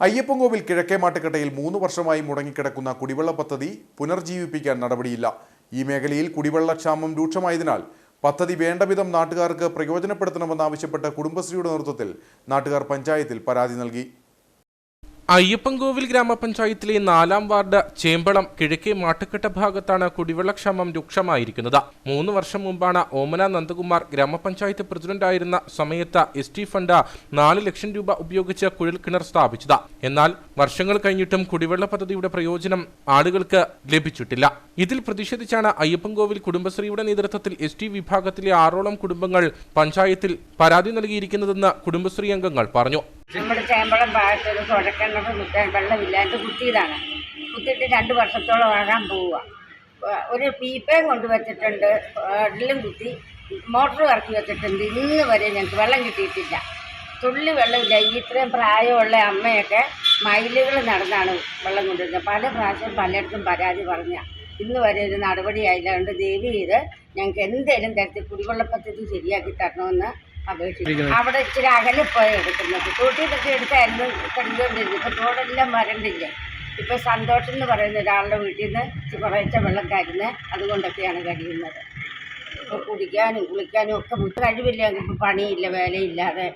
അയ്യപ്പൻകോവിൽ കിഴക്കേ മാട്ടുക്കട്ടയിൽ മൂന്ന് വർഷമായി മുടങ്ങിക്കിടക്കുന്ന കുടിവെള്ള പദ്ധതി പുനർജീവിപ്പിക്കാൻ നടപടിയില്ല. ഈ മേഖലയിൽ കുടിവെള്ളക്ഷാമം രൂക്ഷമായതിനാൽ പദ്ധതി വേണ്ടവിധം നാട്ടുകാർക്ക് പ്രയോജനപ്പെടുത്തണമെന്നാവശ്യപ്പെട്ട് കുടുംബശ്രീയുടെ നേതൃത്വത്തിൽ നാട്ടുകാർ പഞ്ചായത്തിൽ പരാതി നൽകി. അയ്യപ്പൻകോവിൽ ഗ്രാമപഞ്ചായത്തിലെ നാലാം വാർഡ് ചേമ്പളം കിഴക്കേ മാട്ടുക്കെട്ട ഭാഗത്താണ് കുടിവെള്ളക്ഷാമം രൂക്ഷമായിരിക്കുന്നത്. മൂന്ന് വർഷം മുമ്പാണ് ഓമന നന്ദകുമാർ ഗ്രാമപഞ്ചായത്ത് പ്രസിഡന്റായിരുന്ന സമയത്ത് എസ് ടി ഫണ്ട് നാല് ലക്ഷം രൂപ ഉപയോഗിച്ച് കുഴൽക്കിണർ സ്ഥാപിച്ചത്. എന്നാൽ വർഷങ്ങൾ കഴിഞ്ഞിട്ടും കുടിവെള്ള പദ്ധതിയുടെ പ്രയോജനം ആളുകൾക്ക് ലഭിച്ചിട്ടില്ല. ഇതിൽ പ്രതിഷേധിച്ചാണ് അയ്യപ്പൻകോവിൽ കുടുംബശ്രീയുടെ നേതൃത്വത്തിൽ എസ് ടി വിഭാഗത്തിലെ ആറോളം കുടുംബങ്ങൾ പഞ്ചായത്തിൽ പരാതി നൽകിയിരിക്കുന്നതെന്ന് കുടുംബശ്രീ അംഗങ്ങൾ പറഞ്ഞു. നമ്മുടെ ചേമ്പളം ഭാഗത്ത് ഒരു കുഴക്കിണർ കുത്താൻ വെള്ളമില്ലാണ്ട് കുത്തിയതാണ്. കുത്തിയിട്ട് രണ്ട് വർഷത്തോളം ആകാൻ പോവുക. ഒരു പീപ്പയും കൊണ്ടുവച്ചിട്ടുണ്ട് അതിലും കുത്തി മോട്ടർ ഇറക്കി വെച്ചിട്ടുണ്ട്. ഇന്ന് വരെ ഞങ്ങൾക്ക് വെള്ളം കിട്ടിയിട്ടില്ല. തുള്ളി വെള്ളമില്ല ഇത്രയും പ്രായമുള്ള അമ്മയൊക്കെ മൈലുകൾ നടന്നാണ് വെള്ളം കൊണ്ടുവരുന്നത്. പല പ്രാവശ്യം പലയിടത്തും പരാതി പറഞ്ഞ. ഇന്ന് വരെ ഒരു നടപടിയായില്ല അതുകൊണ്ട് ദേവി ചെയ്ത് ഞങ്ങൾക്ക് എന്തെങ്കിലും തരത്തിൽ കുടിവെള്ള പദ്ധതി ശരിയാക്കി തരണമെന്ന് അവിടെ ഇച്ചിരി അകലിപ്പോയി എടുക്കുന്നത്. തോട്ടിയിലൊക്കെ എടുത്തായിരുന്നു കണ്ടുകൊണ്ടിരുന്നത് ഇപ്പം തോടെല്ലാം വരണ്ടില്ലേ? ഇപ്പം സന്തോഷം എന്ന് പറയുന്ന ഒരാളുടെ വീട്ടിൽ നിന്ന് ഇച്ചിരി കുറേശ്ശെ വെള്ളം കരുന്ന് അതുകൊണ്ടൊക്കെയാണ് കഴിയുന്നത്. ഇപ്പോൾ കുടിക്കാനും കുളിക്കാനും ഒക്കെ ബുദ്ധി കഴിവില്ല. ഇപ്പം പണിയില്ല വേലയില്ലാതെ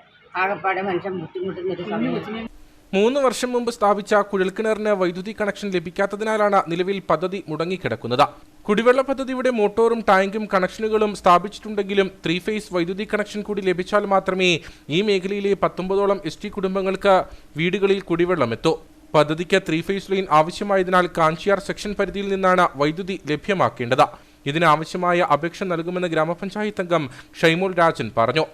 ആകെപ്പാടെ മനുഷ്യൻ ബുദ്ധിമുട്ടുന്നൊരു സമയം മൂന്ന് വർഷം മുമ്പ് സ്ഥാപിച്ച കുഴൽക്കിണറിന് വൈദ്യുതി കണക്ഷൻ ലഭിക്കാത്തതിനാലാണ് നിലവിൽ പദ്ധതി മുടങ്ങിക്കിടക്കുന്നത്. കുടിവെള്ള പദ്ധതിയുടെ മോട്ടോറും ടാങ്കും കണക്ഷനുകളും സ്ഥാപിച്ചിട്ടുണ്ടെങ്കിലും ത്രീ ഫേസ് വൈദ്യുതി കണക്ഷൻ കൂടി ലഭിച്ചാൽ മാത്രമേ ഈ മേഖലയിലെ പത്തൊമ്പതോളം എസ് ടി കുടുംബങ്ങൾക്ക് വീടുകളിൽ കുടിവെള്ളം എത്തൂ. പദ്ധതിക്ക് ത്രീ ഫേസ് ലൈൻ ആവശ്യമായതിനാൽ കാഞ്ചിയാർ സെക്ഷൻ പരിധിയിൽ നിന്നാണ് വൈദ്യുതി ലഭ്യമാക്കേണ്ടത്. ഇതിനാവശ്യമായ അപേക്ഷ നൽകുമെന്ന് ഗ്രാമപഞ്ചായത്ത് അംഗം ഷൈമോൾ രാജൻ പറഞ്ഞു.